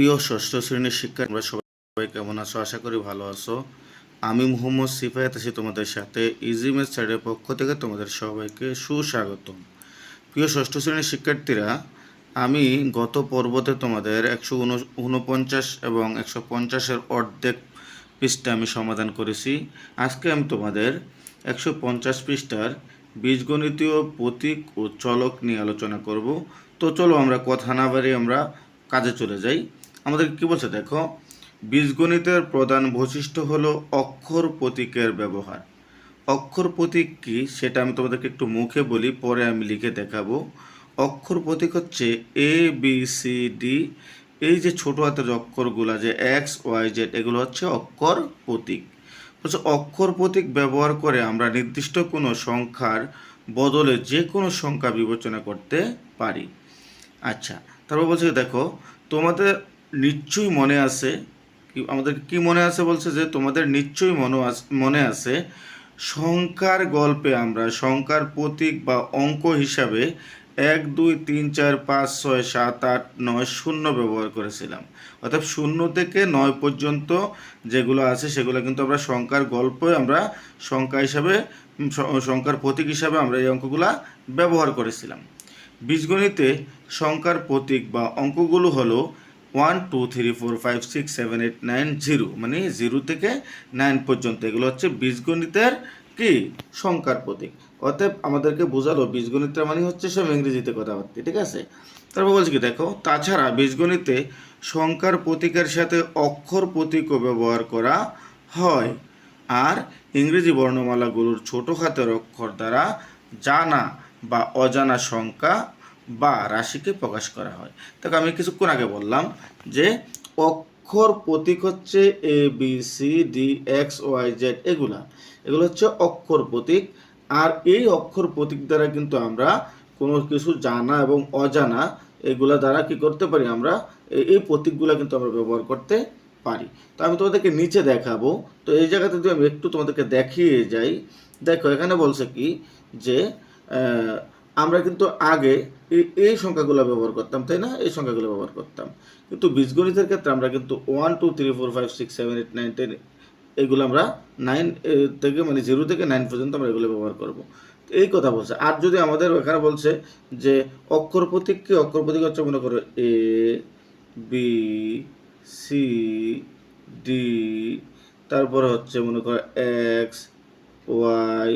প্রিয় ষষ্ঠ শ্রেণির শিক্ষা তোমরা সবাই কেমন আছো? আশা করি ভালো আছো। আমি মোহাম্মদ সিফায়াত আছি তোমাদের সাথে। ইজি ম্যাথ স্যারের পক্ষ থেকে তোমাদের সবাইকে সুস্বাগতম। প্রিয় ষষ্ঠ শ্রেণির শিক্ষার্থীরা, আমি গত পর্বতে তোমাদের একশো উনপঞ্চাশ এবং একশো পঞ্চাশের অর্ধেক পৃষ্ঠা আমি সমাধান করেছি। আজকে আমি তোমাদের একশো পঞ্চাশ পৃষ্ঠার বীজগণিতীয় প্রতীক ও চলক নিয়ে আলোচনা করব। তো চলো আমরা কথা না বাড়ি আমরা কাজে চলে যাই। আমাদের কি বলছে? দেখো, বীজগণিতের প্রধান বৈশিষ্ট্য হলো অক্ষর প্রতীকের ব্যবহার। অক্ষর প্রতীক কি? সেটা আমি তোমাদেরকে একটু মুখে বলি, পরে আমি লিখে দেখাবো। অক্ষর প্রতীক হচ্ছে এ বি সি ডি এই যে ছোটো হাতের অক্ষরগুলো যে এক্স ওয়াই জেড এগুলো হচ্ছে অক্ষর প্রতীক। বলছে, অক্ষর প্রতীক ব্যবহার করে আমরা নির্দিষ্ট কোনো সংখ্যার বদলে যে কোনো সংখ্যা বিবেচনা করতে পারি। আচ্ছা তারপর বলছে, দেখো, তোমাদের নিশ্চয়ই মনে আছে আমাদের কি মনে আছে বলছে যে তোমাদের নিশ্চয়ই মনে মনে আছে সংখ্যার গল্পে আমরা সংখ্যার প্রতীক বা অঙ্ক হিসাবে এক, দুই, তিন, চার, পাঁচ, ছয়, সাত, আট, নয়, শূন্য ব্যবহার করেছিলাম। অর্থাৎ শূন্য থেকে নয় পর্যন্ত যেগুলো আছে সেগুলো কিন্তু আমরা সংখ্যার গল্পে আমরা সংখ্যা হিসাবে সংখ্যার প্রতীক হিসাবে আমরা এই অঙ্কগুলা ব্যবহার করেছিলাম। বীজগণিতে সংখ্যার প্রতীক বা অঙ্কগুলো হলো one two three four five six seven eight nine zero মানে জিরো থেকে নাইন পর্যন্ত। এগুলো হচ্ছে বীজগণিতের কি? সংখ্যার প্রতীক। অতএব আমাদেরকে বোঝালো, বীজগণিতের মানে হচ্ছে সব ইংরেজিতে কথাবার্তা, ঠিক আছে? তারপর বলছি কি, দেখো, তাছাড়া বীজগণিতে সংখ্যার প্রতীকের সাথে অক্ষর প্রতীকও ব্যবহার করা হয়, আর ইংরেজি বর্ণমালাগুলোর ছোট হাতের অক্ষর দ্বারা জানা বা অজানা সংখ্যা বা রাশিকে প্রকাশ করা হয়। দেখো আমি কিছুক্ষণ আগে বললাম যে অক্ষর প্রতীক হচ্ছে A B C D X Y Z এগুলা। এগুলো হচ্ছে অক্ষর প্রতীক। আর এই অক্ষর প্রতীক দ্বারা কিন্তু আমরা কোনো কিছু জানা এবং অজানা এগুলা দ্বারা কি করতে পারি আমরা? এই প্রতীকগুলো কিন্তু আমরা ব্যবহার করতে পারি। তো আমি তোমাদেরকে নিচে দেখাবো। তো এই জায়গাতে যদি আমি একটু তোমাদেরকে দেখিয়ে যাই, দেখো এখানে বলছে কি যে আমরা কিন্তু আগে এই সংখ্যাগুলো ব্যবহার করতাম, তাই না? এই সংখ্যাগুলো ব্যবহার করতাম। কিন্তু বীজগণিতের ক্ষেত্রে আমরা কিন্তু one two three four five six seven eight nine ten এগুলো আমরা নাইন থেকে মানে জিরো থেকে নাইন পর্যন্ত আমরা এগুলো ব্যবহার করব। এই কথা বলছে। আর যদি আমাদের এখানে বলছে যে অক্ষর প্রতীক কি অক্ষর প্রতীক হচ্ছে মনে করো এ বি সি ডি তারপরে হচ্ছে মনে করো এক্স ওয়াই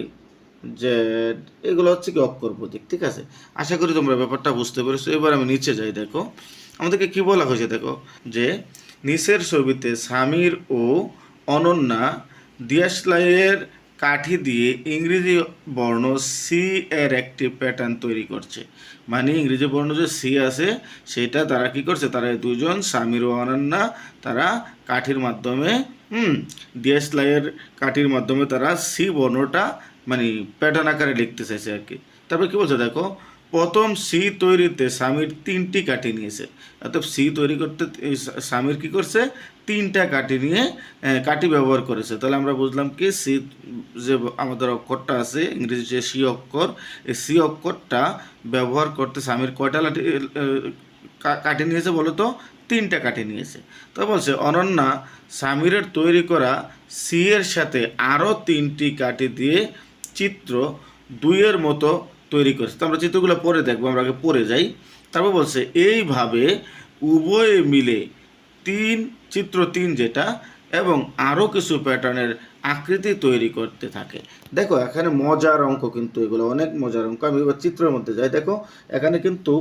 জেড এগুলো হচ্ছে কি অক্ষর প্রতীক, ঠিক আছে? আশা করি তোমরা ব্যাপারটা বুঝতে পেরেছ। এবার আমি নিচে যাই, দেখো। আমাদেরকে কি বলা হয়েছে, দেখো? যে নিচের ছবিতে সামির ও অনন্যা দিয়াশলাইয়ের কাঠি দিয়ে ইংরেজি বর্ণ সি এর একটি প্যাটার্ন তৈরি করছে। মানে ইংরেজি বর্ণ যে সি আছে, সেটা তারা কি করছে? তারা দুজন সামির ও অনন্যা, তারা কাঠির মাধ্যমে, হুম ডিএসলাইয়ের কাঠির মাধ্যমে তারা সি বর্ণটা মানে প্যাটার্ন আকারে লিখতে চাইছে আর কি। তারপরে কি বলছে, দেখো, প্রথম সি তৈরিতে স্বামীর তিনটি কাঠি নিয়েছে। অর্থাৎ সি তৈরি করতে স্বামীর কি করছে? তিনটা কাঠি নিয়ে কাঠি ব্যবহার করেছে। তাহলে আমরা বুঝলাম কি, সি, যে আমাদের অক্ষরটা আছে ইংরেজি যে সি অক্ষর, এই সি অক্ষরটা ব্যবহার করতে স্বামীর কয়টা লাঠি কাঠি নিয়েছে বলো তো? তিনটা কাঠি নিয়েছে। তো বলছে, অনন্যা সামিরের তৈরি করা সি এর সাথে আরও তিনটি কাঠি দিয়ে চিত্র দুইয়ের মতো তৈরি করেছে। তো আমরা চিত্রগুলো পরে দেখব, আমরা আগে পরে যাই। তারপর বলছে, এইভাবে উভয়ে মিলে তিন, চিত্র তিন যেটা, এবং আরও কিছু প্যাটার্নের আকৃতি তৈরি করতে থাকে। দেখো, এখানে মজার অঙ্ক কিন্তু, এগুলো অনেক মজার অঙ্ক। আমি এবার চিত্রের মধ্যে যাই। দেখো, এখানে কিন্তু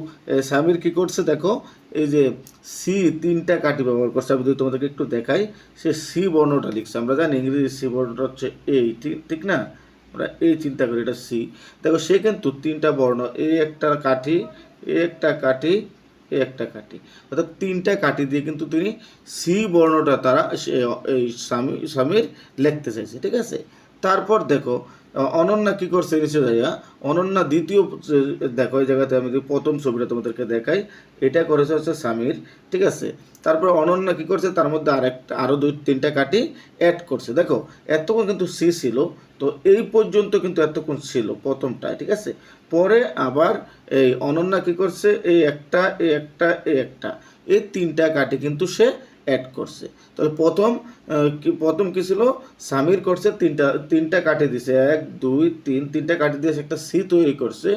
স্বামীর কি করছে, দেখো, এই যে সি তিনটা কাঠি ব্যবহার করছে। আমি যদি তোমাদেরকে একটু দেখাই, সে সি বর্ণটা লিখছে। আমরা জানি ইংরেজি সি বর্ণটা হচ্ছে এই ঠিক ঠিক না? আমরা এই চিন্তা করি, এটা সি। দেখো, সে কিন্তু তিনটা বর্ণ, এ একটা কাঠি, এ একটা কাঠি, এ একটা কাঠি। অর্থাৎ তিনটা কাঠি দিয়ে কিন্তু তিনি সি বর্ণটা তারা এই স্বামী, স্বামীর লিখতে চাইছে, ঠিক আছে? তারপর দেখো অনন্যা কি করছে নিচে যাইয়া অনন্যা দ্বিতীয়, দেখো, এই জায়গাতে আমি প্রথম ছবিটা তোমাদেরকে দেখাই, এটা করেছে হচ্ছে স্বামীর ঠিক আছে? তারপর অনন্যা কি করছে? তার মধ্যে আরেকটা আরও দুই, তিনটা কাঠি অ্যাড করছে। দেখো, এতক্ষণ কিন্তু সি ছিল, তো এই পর্যন্ত কিন্তু এতক্ষণ ছিল প্রথমটায়, ঠিক আছে? পরে আবার এই অনন্যা কি করছে? এই একটা এই একটা এই একটা, এই তিনটা কাঠি কিন্তু সে অ্যাড করছে। তাহলে প্রথম প্রথম কি ছিল? সামির করছে তিনটা তিনটা কাঠি দিছে। এক, দুই, তিন, তিনটা কাঠি দিয়ে একটা সি তৈরি করছে।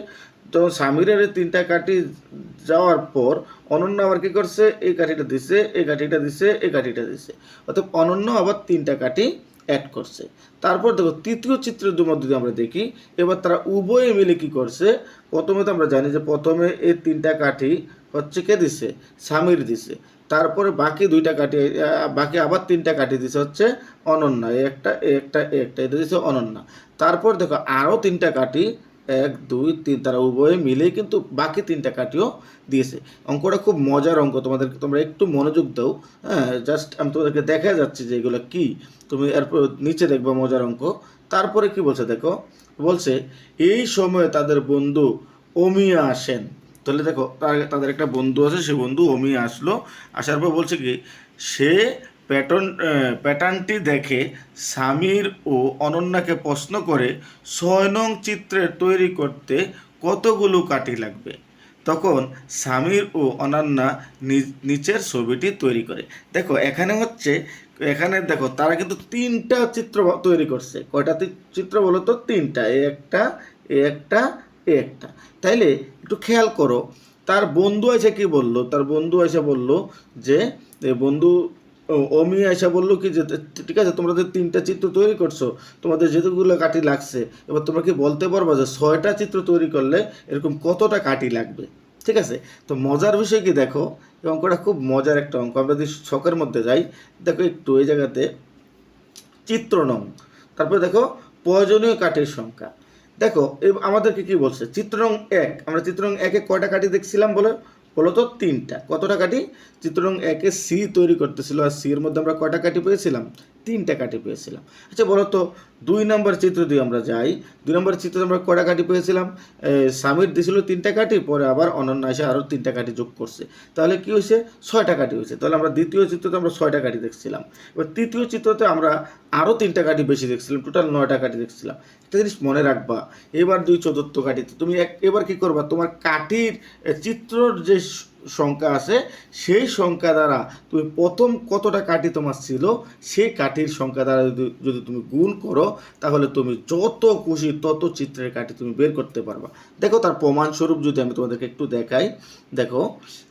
তো সামিরের তিনটা কাঠি যাওয়ার পর অনন্য আবার কি করছে? এই কাঠিটা দিছে, এই কাঠিটা দিছে, এই কাঠিটা দিছে। অর্থাৎ অনন্য আবার তিনটা কাঠি অ্যাড করছে। তারপর দেখো, তৃতীয় চিত্রের মধ্যে যদি আমরা দেখি, এবার তারা উভয়ে মিলে কি করছে? প্রথমে তো আমরা জানি যে প্রথমে এই তিনটা কাঠি হচ্ছে কে দিছে? সামির দিছে। তারপরে বাকি দুইটা কাঠি বাকি আবার তিনটা কাঠি দিছে হচ্ছে অনন্যা। একটা একটা একটা এটা দিছে অনন্যা। তারপর দেখো আরও তিনটা কাঠি এক, দুই, তিন, তারা উভয়ে মিলেই কিন্তু বাকি তিনটা কাঠিও দিয়েছে। অঙ্কটা খুব মজার অঙ্ক, তোমাদের, তোমরা একটু মনোযোগ দাও। হ্যাঁ জাস্ট আমি তোমাদেরকে দেখা যাচ্ছে যে এগুলো কি। তুমি এরপর নিচে দেখবে মজার অঙ্ক। তারপরে কি বলছে দেখো? বলছে, এই সময়ে তাদের বন্ধু অমিয়া আসেন তাহলে দেখো তাদের একটা বন্ধু আছে, সে বন্ধু অমিয়া আসলো। আসার পর বলছে কি, সে প্যাটার্ন প্যাটার্নটি দেখে সামির ও অনন্যাকে প্রশ্ন করে, ছয় নং চিত্রের তৈরি করতে কতগুলো কাঠি লাগবে? তখন সামির ও অনন্যা নিচের ছবিটি তৈরি করে। দেখো, এখানে হচ্ছে, এখানে দেখো, তারা কিন্তু তিনটা চিত্র তৈরি করছে। কয়টা চিত্র বলো তো তিনটা। এ একটা এ একটা এ একটা। তাইলে একটু খেয়াল করো, তার বন্ধু এসে কি বলল? তার বন্ধু এসে বলল যে বন্ধু অমি এসে বলল কি যে ঠিক আছে, তোমরা যে তিনটা চিত্র তৈরি করছ, তোমাদের যেগুলো কাটি লাগছে, এবার তোমরা কি বলতে পারবা যে ছয়টা চিত্র তৈরি করলে এরকম কতটা কাটি লাগবে? ঠিক আছে? তো মজার বিষয় কি দেখো, এই অঙ্কটা খুব মজার একটা অঙ্ক, আমরা যদি ছকের মধ্যে যাই, দেখো একটু, এই জায়গাতে চিত্র নং তারপরে দেখো প্রয়োজনীয় কাঠের সংখ্যা। দেখো আমাদেরকে কি বলছে? চিত্রং এক, আমরা চিত্ররং একে কয়টা কাঠি দেখছিলাম বলে? বলো তো তিনটা। কতটা কাঠি? চিত্ররং একে সি তৈরি করতেছিল, আর সি এর মধ্যে আমরা কয়টা কাঠি পেয়েছিলাম? তিনটা কাঠি পেয়েছিলাম। আচ্ছা বলো তো দুই নম্বর চিত্র দিয়ে আমরা যাই। দুই নম্বর চিত্রে আমরা কয়টা কাঠি পেয়েছিলাম? সামির দিছিল তিনটা কাঠি, পরে আবার অনন্য এসে আরও তিনটা কাঠি যোগ করছে। তাহলে কি হয়েছে? ছয়টা কাঠি হয়েছে। তাহলে আমরা দ্বিতীয় চিত্রতে আমরা ছয়টা কাঠি দেখছিলাম। এবার তৃতীয় চিত্রতে আমরা আরও তিনটা কাঠি বেশি দেখছিলাম, টোটাল নয়টা কাঠি দেখছিলাম। একটা জিনিস মনে রাখবা, এবার দুই চতুর্থ কাঠিতে তুমি এক, এবার কি করবা? তোমার কাঠির চিত্রর যে সংখ্যা আছে, সেই সংখ্যা দ্বারা তুমি প্রথম কতটা কাঠি তোমার ছিল, সেই কাঠির সংখ্যা দ্বারা যদি তুমি গুণ করো, তাহলে তুমি যত খুশি তত চিত্রের কাঠি তুমি বের করতে পারবা। দেখো তার প্রমাণস্বরূপ যদি আমি তোমাদেরকে একটু দেখাই, দেখো,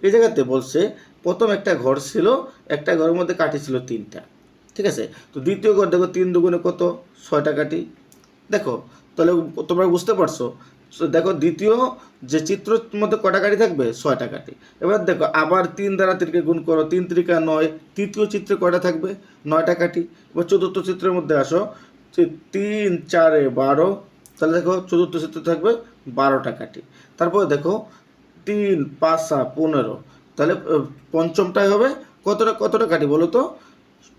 এই জায়গাতে বলছে, প্রথম একটা ঘর ছিল, একটা ঘরের মধ্যে কাঠি ছিল তিনটা, ঠিক আছে? তো দ্বিতীয় ঘর দেখো, তিন দুগুণে কত? ছয়টা কাঠি। দেখো, তাহলে তোমরা বুঝতে পারছ দেখো দ্বিতীয় যে চিত্রের মধ্যে কটা কাঠি থাকবে? ছয়টা কাঠি এবার দেখো, আবার তিন দ্বারা তিনকে গুণ করো, তিন ত্রিকা নয়, তৃতীয় চিত্রে কটা থাকবে? নয়টা কাঠি। এবার চতুর্থ চিত্রের মধ্যে আসো তিন, চারে বারো, তাহলে দেখো চতুর্থ চিত্রে থাকবে বারোটা কাঠি। তারপরে দেখো, তিন, পাঁচা পনেরো, তাহলে পঞ্চমটায় হবে কতটা কতটা কাঠি বলো তো?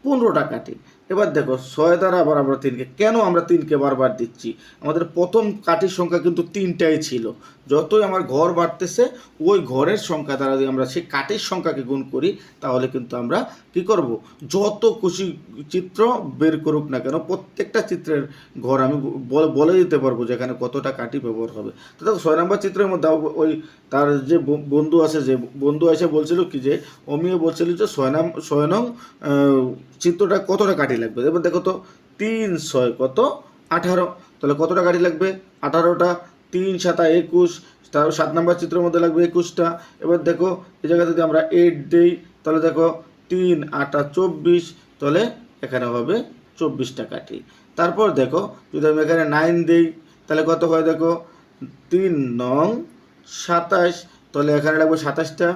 পনেরোটা কাঠি। এবার দেখো, ছয় দ্বারা আবার আমরা তিনকে, কেন আমরা তিনকে বারবার দিচ্ছি? আমাদের প্রথম কাঠির সংখ্যা কিন্তু তিনটাই ছিল। যতই আমার ঘর বাড়তেছে, ওই ঘরের সংখ্যা দ্বারা যদি আমরা সেই কাঠির সংখ্যাকে গুণ করি, তাহলে কিন্তু আমরা কি করব? যত খুশি চিত্র বের করুক না কেন, প্রত্যেকটা চিত্রের ঘর আমি বলে- দিতে পারব যে এখানে কতটা কাঠি ব্যবহার হবে। তো দেখো, ছয় নম্বর চিত্রের মধ্যে ওই তার যে বন্ধু আছে যে, বন্ধু এসে বলছিল কি যে অমিও বলছিল যে ছয় নাম, ছয় নং চিত্রটা কতটা কাঠি লাগবে? এবার দেখো তো, তিন, ছয় কত? আঠারো। তাহলে কতটা কাঠি লাগবে? আঠারোটা। তিন সাতা একুশ তার সাত নম্বর চিত্রের মধ্যে লাগবে একুশটা। এবার দেখো, এই জায়গায় যদি আমরা এইট দিই, তাহলে দেখো তিন আটা চব্বিশ, তাহলে এখানে হবে চব্বিশটা কাঠি। তারপর দেখো, যদি আমি এখানে নাইন দিই, তাহলে কত হয় দেখো? তিন নং সাতাশ, তাহলে এখানে লাগবে সাতাশটা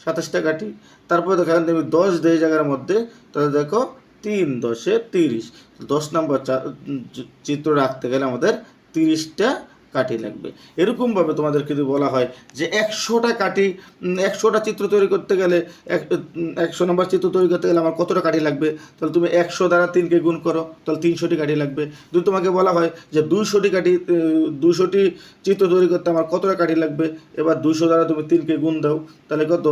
সাতাশটা কাঠি। তারপর দেখো, এখানে তুমি দশ দেই জায়গার মধ্যে, তাহলে দেখো তিন দশে তিরিশ। দশ নম্বর চিত্র রাখতে গেলে আমাদের তিরিশটা কাঠি লাগবে। এরকমভাবে তোমাদেরকে যদি বলা হয় যে একশোটা উম, একশোটা চিত্র তৈরি করতে গেলে একশো নম্বর চিত্র তৈরি করতে গেলে আমার কতটা কাঠি লাগবে? তাহলে তুমি একশো দ্বারা তিনকে গুণ করো তাহলে তিনশোটি কাঠি লাগবে। যদি তোমাকে বলা হয় যে দুইশোটি কাঠি দুইশোটি চিত্র তৈরি করতে আমার কতটা কাঠি লাগবে? এবার দুইশো দ্বারা তুমি তিনকে গুণ দাও তাহলে কত?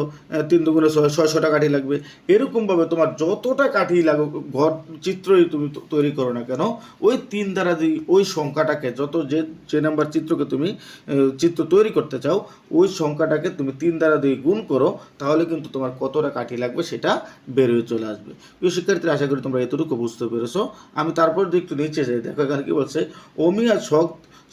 তিন দুগুণে ছয় ছয়শোটা কাঠি লাগবে। এরকমভাবে তোমার যতটা কাঠি লাগুক ঘর চিত্রই তুমি তৈরি করো না কেন ওই তিন দ্বারা যদি ওই সংখ্যাটাকে যত যে যে নাম্বার চিত্রকে তুমি চিত্র তৈরি করতে চাও, ওই সংখ্যাটাকে তুমি তিন দ্বারা দিয়ে গুণ করো, তাহলে কিন্তু তোমার কতটা কাঠি লাগবে সেটা বেরিয়ে চলে আসবে। প্রিয় শিক্ষার্থীরা, আশা করি তোমরা এতটুকু বুঝতে পেরেছ। আমি তারপর যদি একটু নিচে যাই, দেখো এখানে কি বলছে অমিয়া শখ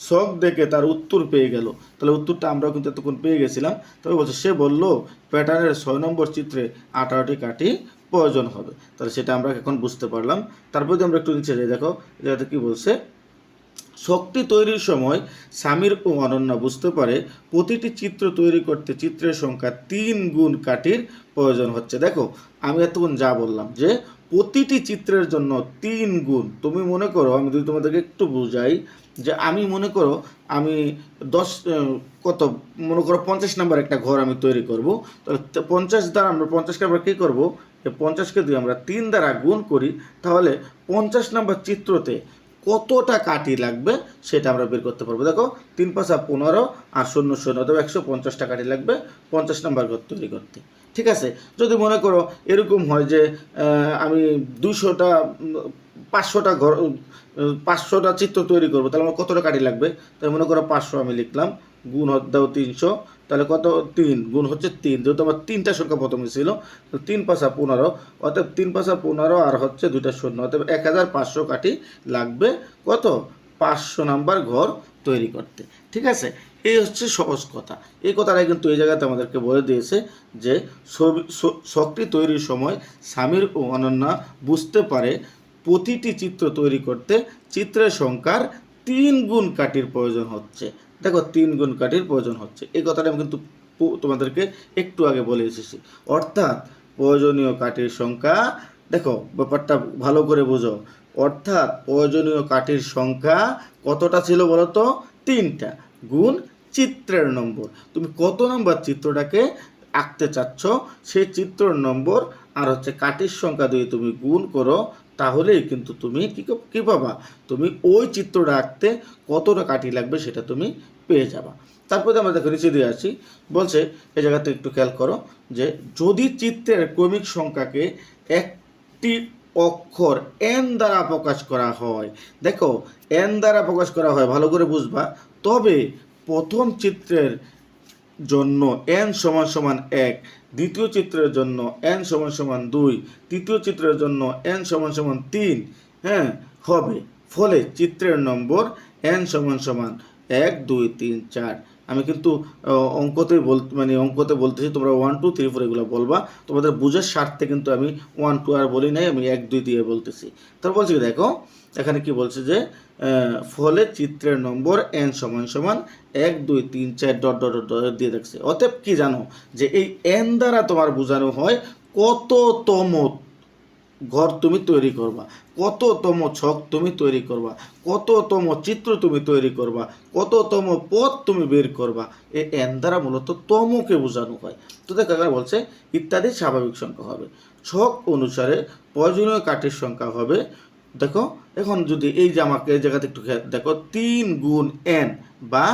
শখ দেখে তার উত্তর পেয়ে গেল। তাহলে উত্তরটা আমরাও কিন্তু এতক্ষণ পেয়ে গেছিলাম। তবে বলছে, সে বলল, প্যাটার্নের ছয় নম্বর চিত্রে আঠারোটি কাঠি প্রয়োজন হবে। তাহলে সেটা আমরা এখন বুঝতে পারলাম। তারপর যদি আমরা একটু নিচে যাই, দেখো এটাতে কি বলছে শক্তি তৈরির সময় স্বামীর ও অনন্যা বুঝতে পারে প্রতিটি চিত্র তৈরি করতে চিত্রের সংখ্যা তিন গুণ কাঠির প্রয়োজন হচ্ছে। দেখো, আমি এতক্ষণ যা বললাম যে প্রতিটি চিত্রের জন্য তিন গুণ। তুমি মনে করো, আমি যদি তোমাদেরকে একটু বুঝাই যে আমি মনে করো, আমি দশ কত, মনে করো পঞ্চাশ নাম্বার একটা ঘর আমি তৈরি করব। তাহলে পঞ্চাশ দ্বারা আমরা পঞ্চাশকে আমরা কী করব? পঞ্চাশকে যদি আমরা তিন দ্বারা গুণ করি, তাহলে পঞ্চাশ নাম্বার চিত্রতে কতটা কাটি লাগবে সেটা আমরা বের করতে পারব। দেখো, তিন পাঁচা পনেরো আর শূন্য শূন্য, অথবা একশো পঞ্চাশটা কাটি লাগবে পঞ্চাশ নাম্বার ঘর তৈরি করতে। ঠিক আছে? যদি মনে করো এরকম হয় যে আমি দুশোটা পাঁচশোটা ঘর পাঁচশোটা চিত্র তৈরি করব, তাহলে আমার কতটা কাটি লাগবে? তাই মনে করো পাঁচশো আমি লিখলাম, গুণ হচ্ছে দাও তিনশো তাহলে কত? তিন। গুণ হচ্ছে তিন। যেহেতু আমার তিনটা সংখ্যা প্রথমে ছিল তিন পাঁচা পনেরো। অতএব তিন পাঁচা পনেরো আর হচ্ছে দুইটা শূন্য। অতএব এক হাজার পাঁচশো কাঠি লাগবে কত? পাঁচশো নাম্বার ঘর তৈরি করতে। ঠিক আছে? এই হচ্ছে সহজ কথা। এই কথাটা কিন্তু এই জায়গাতে আমাদেরকে বলে দিয়েছে যে শক্তি তৈরির সময় স্বামীর ও অনন্যা বুঝতে পারে প্রতিটি চিত্র তৈরি করতে চিত্রের সংখ্যার তিন গুণ কাঠির প্রয়োজন হচ্ছে। দেখো, তিন গুণ কাঠির প্রয়োজন হচ্ছে। এই কথাটা আমি কিন্তু তোমাদেরকে একটু আগে বলে এসেছি। অর্থাৎ, প্রয়োজনীয় কাঠির সংখ্যা, দেখো, ব্যাপারটা ভালো করে বোঝো। অর্থাৎ, প্রয়োজনীয় কাঠির সংখ্যা কতটা ছিল বলো তো তিনটা গুণ চিত্রের নম্বর। তুমি কত নম্বর চিত্রটাকে আঁকতে চাচ্ছ? সেই চিত্রের নম্বর আর হচ্ছে কাঠির সংখ্যা দিয়ে তুমি গুণ করো তাহলেই কিন্তু তুমি কি ক- পাবা? তুমি ওই চিত্রটা আঁকতে কতটা কাঠি লাগবে সেটা তুমি পেয়ে যাবা। তারপরে আমরা দেখো নিচে দিয়ে আসি। বলছে, এই জায়গাতে একটু খেয়াল করো যে যদি চিত্রের ক্রমিক সংখ্যাকে একটি অক্ষর এন দ্বারা প্রকাশ করা হয়, দেখো এন দ্বারা প্রকাশ করা হয়, ভালো করে বুঝবা, তবে প্রথম চিত্রের জন্য এন সমান সমান এক দ্বিতীয় চিত্রের জন্য এন সমান সমান দুই, তৃতীয় চিত্রের জন্য এন সমান সমান তিন হ্যাঁ হবে। ফলে চিত্রের নম্বর এন সমান সমান এক, দুই, তিন, চার। আমি কিন্তু অঙ্কতে বল মানে অঙ্কতে বলতেছি, তোমরা ওয়ান টু থ্রি ফোর এগুলো বলবা। তোমাদের বুঝার স্বার্থে কিন্তু আমি ওয়ান টু আর বলি নাই, আমি এক, দুই দিয়ে বলতেছি। তারপর বলছি দেখো, এখানে কি বলছে যে ফলে চিত্রের নম্বর এন সমান সমান এক, দুই, তিন, চার, ডট ডট ডট ডট দিয়ে দেখছে। অতএব কি জানো, যে এই এন দ্বারা তোমার বোঝানো হয় কততম ঘর তুমি তৈরি করবা। কততম ছক তুমি তৈরি করবা। কততম চিত্র তুমি তৈরি করবা। কততম পথ তুমি বের করবা। এই এন দ্বারা মূলত তমকে বোঝানো হয়। তো দেখো বলছে ইত্যাদি স্বাভাবিক সংখ্যা হবে। ছক অনুসারে প্রয়োজনীয় কাঠের সংখ্যা হবে। দেখো, এখন যদি এই যে আমাকে এই জায়গাতে একটু দেখো, তিন গুণ এন বা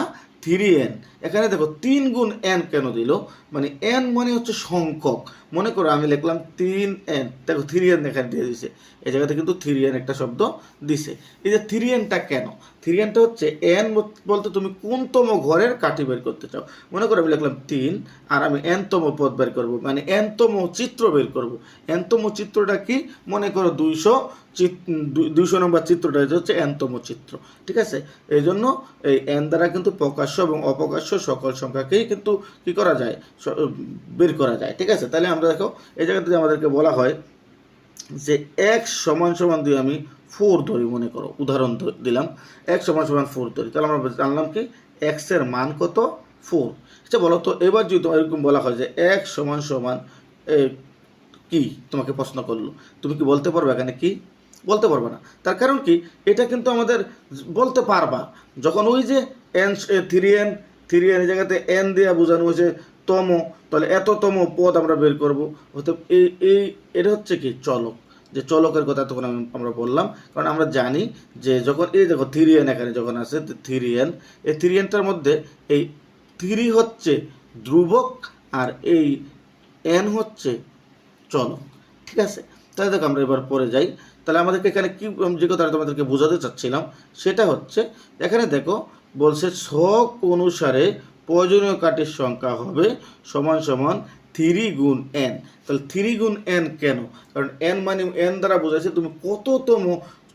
থ্রি এন এখানে দেখো তিন গুণ এন কেন দিল? মানে এন মানে হচ্ছে সংখ্যক। মনে করো আমি লিখলাম তিন এন দেখো থ্রি এন এখানে দিয়ে দিছে এই জায়গাতে কিন্তু থ্রি এন একটা শব্দ দিছে। এই যে থ্রি এনটা কেন? থ্রি এনটা হচ্ছে এন বলতে তুমি কোনতম ঘরের কাঠি বের করতে চাও? মনে করো আমি লিখলাম তিন, আর আমি এনতম পদ বের করব। মানে এনতম চিত্র বের করব। এনতম চিত্রটা কি? মনে করো দুইশো দুইশো নম্বর চিত্রটা এটা হচ্ছে এনতম চিত্র, ঠিক আছে? এই জন্য এই এন দ্বারা কিন্তু প্রকাশ্য এবং অপ্রকাশ্য সকল সংখ্যাকেই কিন্তু কি করা যায়? বের করা যায়, ঠিক আছে? তাহলে আমরা দেখো, এই জায়গাতে আমাদেরকে বলা হয় যে এক সমান সমান দিয়ে আমি ফোর ধরি, মনে করো, উদাহরণ দিলাম, এক সমান সমান ফোর ধরি, তাহলে আমরা জানলাম কি? এক্সের মান কত? ফোর আচ্ছা বলো তো, এবার যদি এরকম বলা হয় যে এক সমান সমান কি তোমাকে প্রশ্ন করল? তুমি কি বলতে পারবে এখানে কি? বলতে পারবে না। তার কারণ কি? এটা কিন্তু আমাদের বলতে পারবা। যখন ওই যে N three N three N জায়গাতে এন দিয়ে বোঝানো হয়েছে তম, তাহলে এততম পদ আমরা বের করব। হতে এই এই, এটা হচ্ছে কি? চলক। যে চলকের কথা তখন আমি, আমরা বললাম। কারণ আমরা জানি যে যখন, এই দেখো থ্রি এন এখানে যখন আছে থ্রি এন এই থ্রি এনটার মধ্যে এই থ্রি হচ্ছে ধ্রুবক আর এই এন হচ্ছে চলক। ঠিক আছে? তাহলে দেখো আমরা এবার পরে যাই। তাহলে আমাদেরকে এখানে কি যে কথাটা তোমাদেরকে বোঝাতে চাচ্ছিলাম, সেটা হচ্ছে, এখানে দেখো, বলছে ছক অনুসারে প্রয়োজনীয় কাঠের সংখ্যা হবে সমান সমান থ্রি গুণ এন তাহলে থ্রি গুণ এন কেন? কারণ এন মানে এন দ্বারা বোঝাচ্ছে তুমি কততম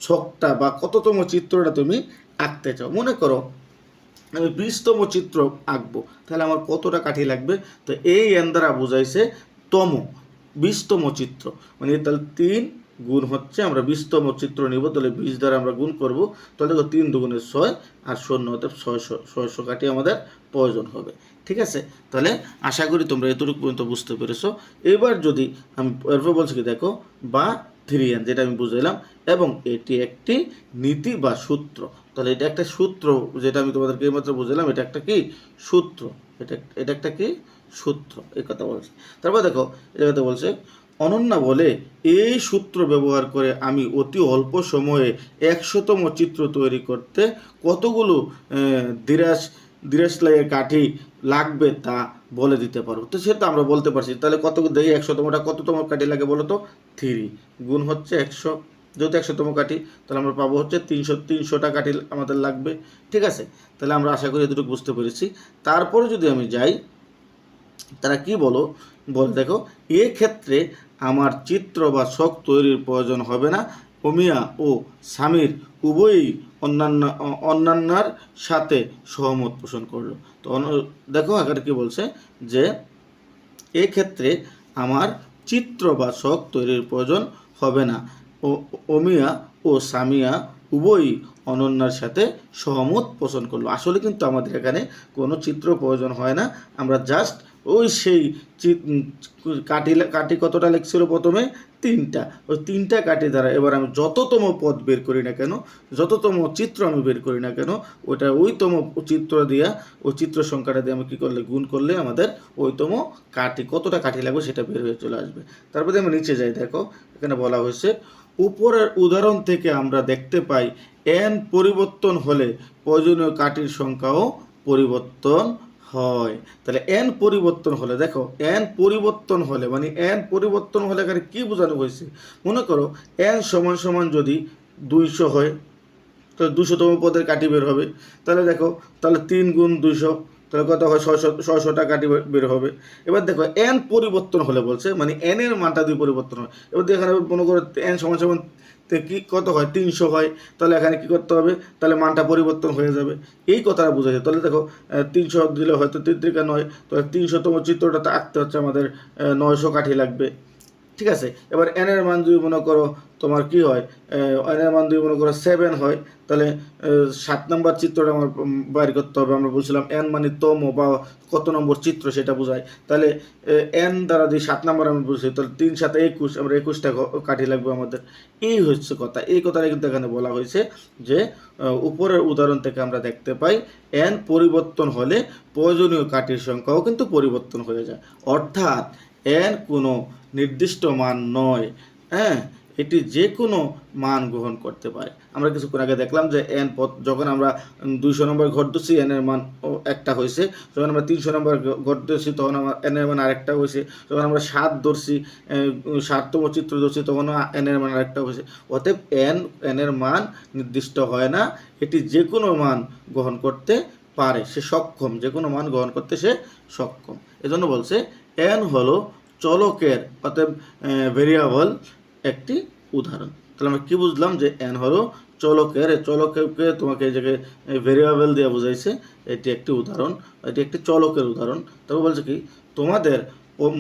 ছকটা বা কততম চিত্রটা তুমি আঁকতে চাও। মনে করো, আমি বিশতম চিত্র আঁকবো, তাহলে আমার কতটা কাঠি লাগবে? তো এই এন দ্বারা বোঝাইছে তম, বিশতম চিত্র। মানে তাহলে তিন গুণ হচ্ছে, আমরা বিশতম চিত্র নিব, তাহলে বিশ দ্বারা আমরা গুণ করব, তাহলে দেখো তিন দুগুণের ছয় আর শূন্য হতে ছয়শো ছয়শো কাঠি আমাদের প্রয়োজন হবে। ঠিক আছে? তাহলে আশা করি তোমরা এতটুকু পর্যন্ত বুঝতে পেরেছ। এবার যদি আমি এরপর বলছি কি, দেখো, বা থ্রি এন যেটা আমি বুঝাইলাম, এবং এটি একটি নীতি বা সূত্র। তাহলে এটা একটা সূত্র, যেটা আমি তোমাদেরকে এইমাত্র বুঝালাম এটা একটা কি? সূত্র। এটা এটা একটা কি? সূত্র, এই কথা বলছে। তারপর দেখো এটা কথা বলছে অনন্যা বলে, এই সূত্র ব্যবহার করে আমি অতি অল্প সময়ে একশোতম চিত্র তৈরি করতে কতগুলো দিরাস দিরাসলাইয়ের কাঠি লাগবে তা বলে দিতে পারব? তো সেটা আমরা বলতে পারছি। তাহলে কত দেখি একশোতমটা কততম কাঠি লাগে বলো তো? থ্রি। গুণ হচ্ছে একশো। যেহেতু একশোতম কাঠি, তাহলে আমরা পাবো হচ্ছে তিনশো, তিনশোটা কাঠি আমাদের লাগবে। ঠিক আছে? তাহলে আমরা আশা করি এতটুকু বুঝতে পেরেছি। তারপরে যদি আমি যাই, তারা কি বলো? বল দেখো ক্ষেত্রে আমার চিত্র বা শখ তৈরির প্রয়োজন হবে না। অমিয়া ও স্বামীর উভয়ই অন্যান্য, অন্যান্যার সাথে সহমত পোষণ করল। তো দেখো এখানে কি বলছে যে ক্ষেত্রে আমার চিত্র বা শখ তৈরির প্রয়োজন হবে না। অমিয়া ও সামিয়া উভয়ই অনন্যার সাথে সহমত পোষণ করল। আসলে কিন্তু আমাদের এখানে কোনো চিত্র প্রয়োজন হয় না। আমরা জাস্ট ওই সেই কাঠি কাঠি কতটা লেখছিল প্রথমে? তিনটা। ওই তিনটা কাটি দ্বারা এবার আমি যততম পদ বের করি না কেন, যততম চিত্র আমি বের করি না কেন ওটা ওইতম চিত্র দিয়া, ওই চিত্র সংখ্যাটা দিয়ে আমি কী করলে, গুণ করলে আমাদের ওইতম কাঠি, কতটা কাঠি লাগবে সেটা বের হয়ে চলে আসবে। তারপরে আমি নিচে যাই, দেখো, এখানে বলা হয়েছে, উপরের উদাহরণ থেকে আমরা দেখতে পাই এন পরিবর্তন হলে প্রয়োজনীয় কাঠির সংখ্যাও পরিবর্তন হয়। তাহলে এন পরিবর্তন হলে, দেখো এন পরিবর্তন হলে মানে এন পরিবর্তন হলে এখানে কী বোঝানো হয়েছে? মনে করো এন সমান সমান যদি দুইশো হয়, তাহলে দুশোতম পদের কাটি বের হবে। তাহলে দেখো, তাহলে তিন গুণ দুইশো, তাহলে কত হয়? ছয়শো, ছয়শোটা কাঠি বে- বের হবে। এবার দেখো এন পরিবর্তন হলে বলছে মানে এন এর মানটা দুই পরিবর্তন হয়, এবার এখানে মনে করো এন সমান সমান তে কি, কত হয়? তিনশো হয়। তাহলে এখানে কি করতে হবে? তাহলে মানটা পরিবর্তন হয়ে যাবে। এই কথাটা বোঝা যায়। তাহলে দেখো তিনশো দিলে হয়তো তিন নয়। তাহলে তিনশোতম চিত্রটা তো আঁকতে হচ্ছে আমাদের নয়শো কাঠি লাগবে। ঠিক আছে? এবার এন এর মান যদি মনে করো তোমার কি হয়? এন এর মান যদি মনে করো সেভেন হয়, তাহলে সাত নম্বর চিত্রটা আমার বাইর করতে হবে। আমরা বলছিলাম এন মানে তম বা কত নম্বর চিত্র সেটা বোঝায়। তাহলে এন দ্বারা যদি সাত নম্বর আমরা বুঝি তাহলে তিন সাথে একুশ আমরা একুশটা কাঠি লাগবে আমাদের। এই হচ্ছে কথা। এই কথাটা কিন্তু এখানে বলা হয়েছে যে উপরের উদাহরণ থেকে আমরা দেখতে পাই এন পরিবর্তন হলে প্রয়োজনীয় কাঠির সংখ্যাও কিন্তু পরিবর্তন হয়ে যায়। অর্থাৎ এন কোনো নির্দিষ্ট মান নয়। হ্যাঁ এটি যে কোনো মান গ্রহণ করতে পারে। আমরা কিছুক্ষণ আগে দেখলাম যে এন পথ যখন আমরা দুইশো নম্বর ঘর ধরছি এন এর মান একটা হয়েছে। যখন আমরা তিনশো নম্বর ঘর ধরছি তখন আমার এন মান আরেকটা হয়েছে। যখন আমরা সাত আহ, সাততম চিত্র ধরছি তখন এন এর মান আরেকটা হয়েছে। অতএব এন এন এর মান নির্দিষ্ট হয় না। এটি যে কোনো মান গ্রহণ করতে পারে। সে সক্ষম। যে কোনো মান গ্রহণ করতে সে সক্ষম। এজন্য বলছে এন হলো চলকের অতএব ভেরিয়েবল একটি উদাহরণ। তাহলে আমরা কী বুঝলাম যে এন হলো চলকের চলককে তোমাকে এই জায়গায় ভেরিয়েবল দিয়ে বোঝাইছে, এটি একটি উদাহরণ, এটি একটি চলকের উদাহরণ। তবে বলছে কি, তোমাদের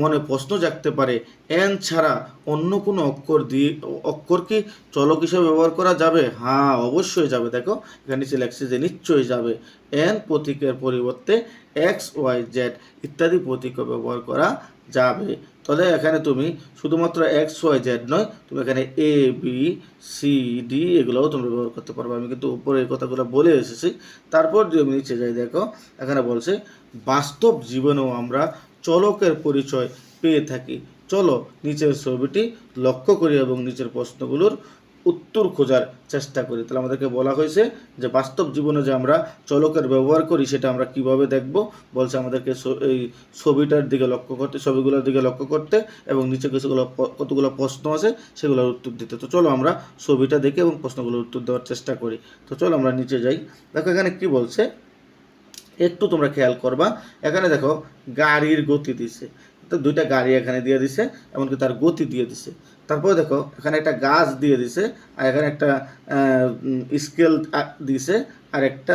মনে প্রশ্ন জাগতে পারে এন ছাড়া অন্য কোনো অক্ষর দিয়ে অক্ষর কি চলক হিসেবে ব্যবহার করা যাবে? হ্যাঁ অবশ্যই যাবে। দেখো, এখানে নিচে লেখছে যে নিশ্চয়ই যাবে। এন প্রতীকের পরিবর্তে এক্স ওয়াই জেড ইত্যাদি প্রতীকও ব্যবহার করা যাবে। তাহলে এখানে তুমি শুধুমাত্র এক্স ওয়াই জেড নয়, তুমি এখানে এ বি সি ডি এগুলোও তুমি ব্যবহার করতে পারবে। আমি কিন্তু উপরে এই কথাগুলো বলে এসেছি। তারপর যদি আমি নিচে যাই দেখো, এখানে বলছে, বাস্তব জীবনেও আমরা চলকের পরিচয় পেয়ে থাকি। চলো নিচের ছবিটি লক্ষ্য করি এবং নিচের প্রশ্নগুলোর উত্তর খোঁজার চেষ্টা করি। তাহলে আমাদেরকে বলা হয়েছে যে বাস্তব জীবনে যে আমরা চলকের ব্যবহার করি, সেটা আমরা কীভাবে দেখব? বলছে আমাদেরকে এই ছবিটার দিকে লক্ষ্য করতে, ছবিগুলোর দিকে লক্ষ্য করতে এবং নিচে কিছুগুলো কতগুলো প্রশ্ন আছে সেগুলোর উত্তর দিতে। তো চলো আমরা ছবিটা দেখে এবং প্রশ্নগুলোর উত্তর দেওয়ার চেষ্টা করি। তো চলো আমরা নিচে যাই। দেখো এখানে কি বলছে? একটু তোমরা খেয়াল করবা। এখানে দেখো, গাড়ির গতি দিছে। তো দুইটা গাড়ি এখানে দিয়ে দিছে, এমনকি তার গতি দিয়ে দিছে। তারপরে দেখো, এখানে একটা গাছ দিয়ে দিছে, আর এখানে একটা স্কেল দিছে, আর একটা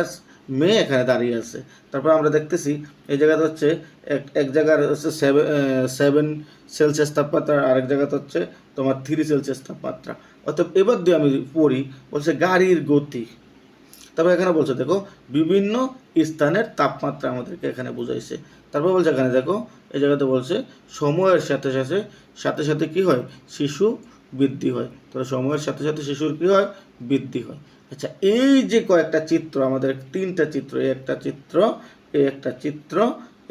মেয়ে এখানে দাঁড়িয়ে আছে। তারপর আমরা দেখতেছি, এই জায়গাতে হচ্ছে, এক এক জায়গার হচ্ছে সেভেন সেলসিয়াস তাপমাত্রা, আর এক জায়গাতে হচ্ছে তোমার থ্রি সেলসিয়াস তাপমাত্রা। অর্থাৎ এবার দিয়ে আমি পড়ি, বলছে গাড়ির গতি। তারপর এখানে বলছে, দেখো, বিভিন্ন স্থানের তাপমাত্রা আমাদেরকে এখানে বুঝাইছে। তারপর বলছে এখানে দেখো, এই জায়গাতে বলছে সময়ের সাথে সাথে সাথে সাথে কি হয়? শিশু বৃদ্ধি হয়। তাহলে সময়ের সাথে সাথে শিশুর কি হয়? বৃদ্ধি হয়। আচ্ছা এই যে কয়েকটা চিত্র, আমাদের তিনটা চিত্র, এই একটা চিত্র, এই একটা চিত্র,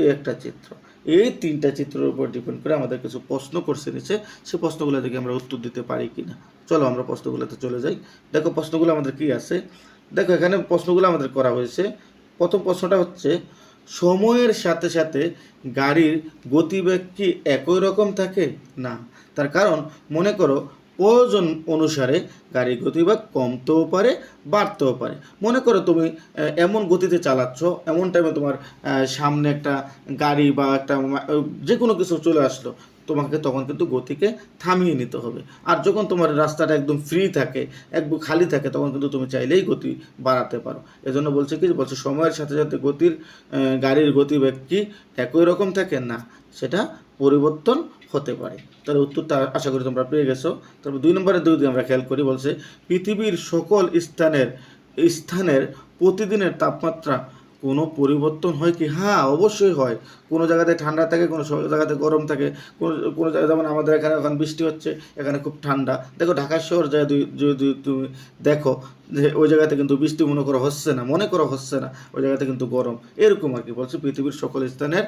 এই একটা চিত্র। এই তিনটা চিত্রের উপর ডিপেন্ড করে আমাদের কিছু প্রশ্ন করছে নিচে সে প্রশ্নগুলো থেকে আমরা উত্তর দিতে পারি কি না চলো আমরা প্রশ্নগুলোতে চলে যাই। দেখো, প্রশ্নগুলো আমাদের কি আছে? দেখো, এখানে প্রশ্নগুলো আমাদের করা হয়েছে। প্রথম প্রশ্নটা হচ্ছে সময়ের সাথে সাথে গাড়ির গতিবেগ কি একই রকম থাকে? না। তার কারণ মনে করো প্রয়োজন অনুসারে গাড়ির গতিবেগ কমতেও পারে, বাড়তেও পারে। মনে করো তুমি এমন গতিতে চালাচ্ছ, এমন টাইমে তোমার সামনে একটা গাড়ি বা একটা যে কোনো কিছু চলে আসলো। তোমাকে তখন কিন্তু গতিকে থামিয়ে নিতে হবে। আর যখন তোমার রাস্তাটা একদম ফ্রি থাকে, একদম খালি থাকে, তখন কিন্তু তুমি চাইলেই গতি বাড়াতে পারো। এজন্য বলছে কি, বলছে সময়ের সাথে সাথে গতির গাড়ির গতিবেগ কি একই রকম থাকে? না, সেটা পরিবর্তন হতে পারে। তাহলে উত্তরটা আশা করি তোমরা পেয়ে গেছো। তারপর দুই নম্বরে দিয়ে আমরা খেয়াল করি, বলছে পৃথিবীর সকল স্থানের স্থানের প্রতিদিনের তাপমাত্রা কোনো পরিবর্তন হয় কি? হ্যাঁ অবশ্যই হয়। কোনো জায়গাতে ঠান্ডা থাকে, কোনো জায়গাতে গরম থাকে। কোনো কোনো জায়গায় যেমন আমাদের এখানে এখন বৃষ্টি হচ্ছে, এখানে খুব ঠান্ডা। দেখো ঢাকা শহর যায় যদি তুমি দেখো যে ওই জায়গাতে কিন্তু বৃষ্টি মনে করা হচ্ছে না, মনে করা হচ্ছে না, ওই জায়গাতে কিন্তু গরম। এরকম আর কি বলছে পৃথিবীর সকল স্থানের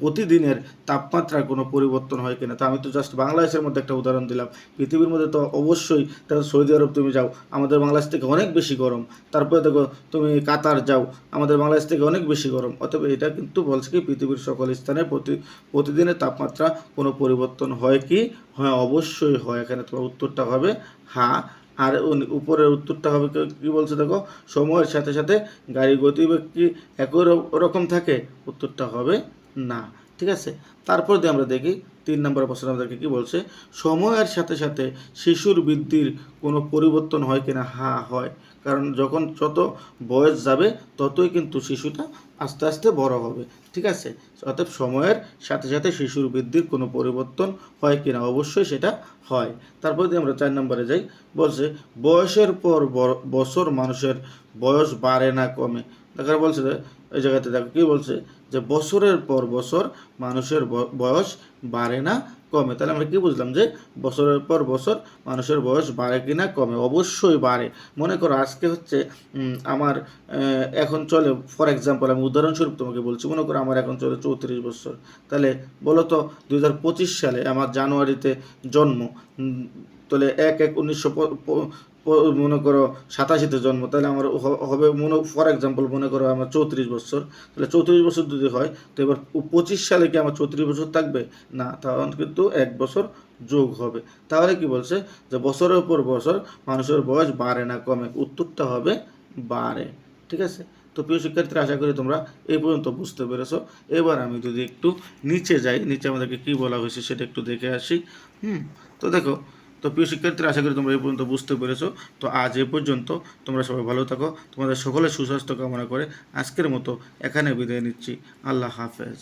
প্রতিদিনের তাপমাত্রার কোনো পরিবর্তন হয় কিনা। তা আমি তো জাস্ট বাংলাদেশের মধ্যে একটা উদাহরণ দিলাম। পৃথিবীর মধ্যে তো অবশ্যই তাহলে সৌদি আরব তুমি যাও, আমাদের বাংলাদেশ থেকে অনেক বেশি গরম। তারপরে দেখো তুমি কাতার যাও, আমাদের বাংলাদেশ থেকে অনেক বেশি গরম। অতএব এটা কিন্তু বলছে কি পৃথিবীর সকল স্থানে প্রতি, প্রতিদিনের তাপমাত্রা কোনো পরিবর্তন হয় কি? হ্যাঁ অবশ্যই হয়। এখানে তোমার উত্তরটা হবে হ্যাঁ আর উপরের উত্তরটা হবে কি- বলছে দেখো? সময়ের সাথে সাথে গাড়ি গতিবেগ কি একই রকম থাকে? উত্তরটা হবে না। ঠিক আছে? তারপর দিয়ে আমরা দেখি, তিন নম্বর প্রশ্ন আমাদেরকে কি বলছে? সময়ের সাথে সাথে শিশুর বৃদ্ধির কোনো পরিবর্তন হয় কিনা? হ্যাঁ হয়। কারণ যখন যত বয়স যাবে, ততই কিন্তু শিশুটা আস্তে আস্তে বড় হবে। ঠিক আছে? অতএব সময়ের সাথে সাথে শিশুর বৃদ্ধির কোনো পরিবর্তন হয় কিনা? অবশ্যই সেটা হয়। তারপর যদি আমরা চার নম্বরে যাই, বলছে, বয়সের পর বছর মানুষের বয়স বাড়ে না কমে। দেখার বলছে, এই জায়গাতে দেখো, কি বলছে? যে বছরের পর বছর মানুষের বয়স বাড়ে না কমে। তাহলে আমরা কি বুঝলাম যে বছরের পর বছর মানুষের বয়স বাড়ে কি না কমে? অবশ্যই বাড়ে। মনে করো আজকে হচ্ছে আমার এখন চলে ফর এক্সাম্পল আমি উদাহরণস্বরূপ তোমাকে বলছি, মনে করো আমার এখন চলে চৌত্রিশ বছর। তাহলে বলো তো পঁচিশ সালে আমার জানুয়ারিতে জন্ম তাহলে এক এক উনিশশো মনে করো সাতাশিতে জন্ম, তাহলে আমার হবে মনে, ফর এক্সাম্পল মনে করো আমার চৌত্রিশ বছর, তাহলে চৌত্রিশ বছর যদি হয়, তো এবার পঁচিশ সালে কি আমার চৌত্রিশ বছর থাকবে? না তখন কিন্তু এক বছর যোগ হবে। তাহলে কি বলছে? যে বছরের পর বছর মানুষের বয়স বাড়ে না কমে, উত্তরটা হবে বাড়ে। ঠিক আছে? তো প্রিয় শিক্ষার্থীরা, আশা করি তোমরা এই পর্যন্ত বুঝতে পেরেছ। এবার আমি যদি একটু নিচে যাই, নিচে আমাদেরকে কি বলা হয়েছে সেটা একটু দেখে আসি। হুম, তো দেখো তো প্রিয় শিক্ষার্থীরা, আশা করি তোমরা এই পর্যন্ত বুঝতে পেরেছ। তো আজ এ পর্যন্ত, তোমরা সবাই ভালো থাকো, তোমাদের সকলের সুস্বাস্থ্য কামনা করে আজকের মতো এখানে বিদায় নিচ্ছি। আল্লাহ হাফেজ।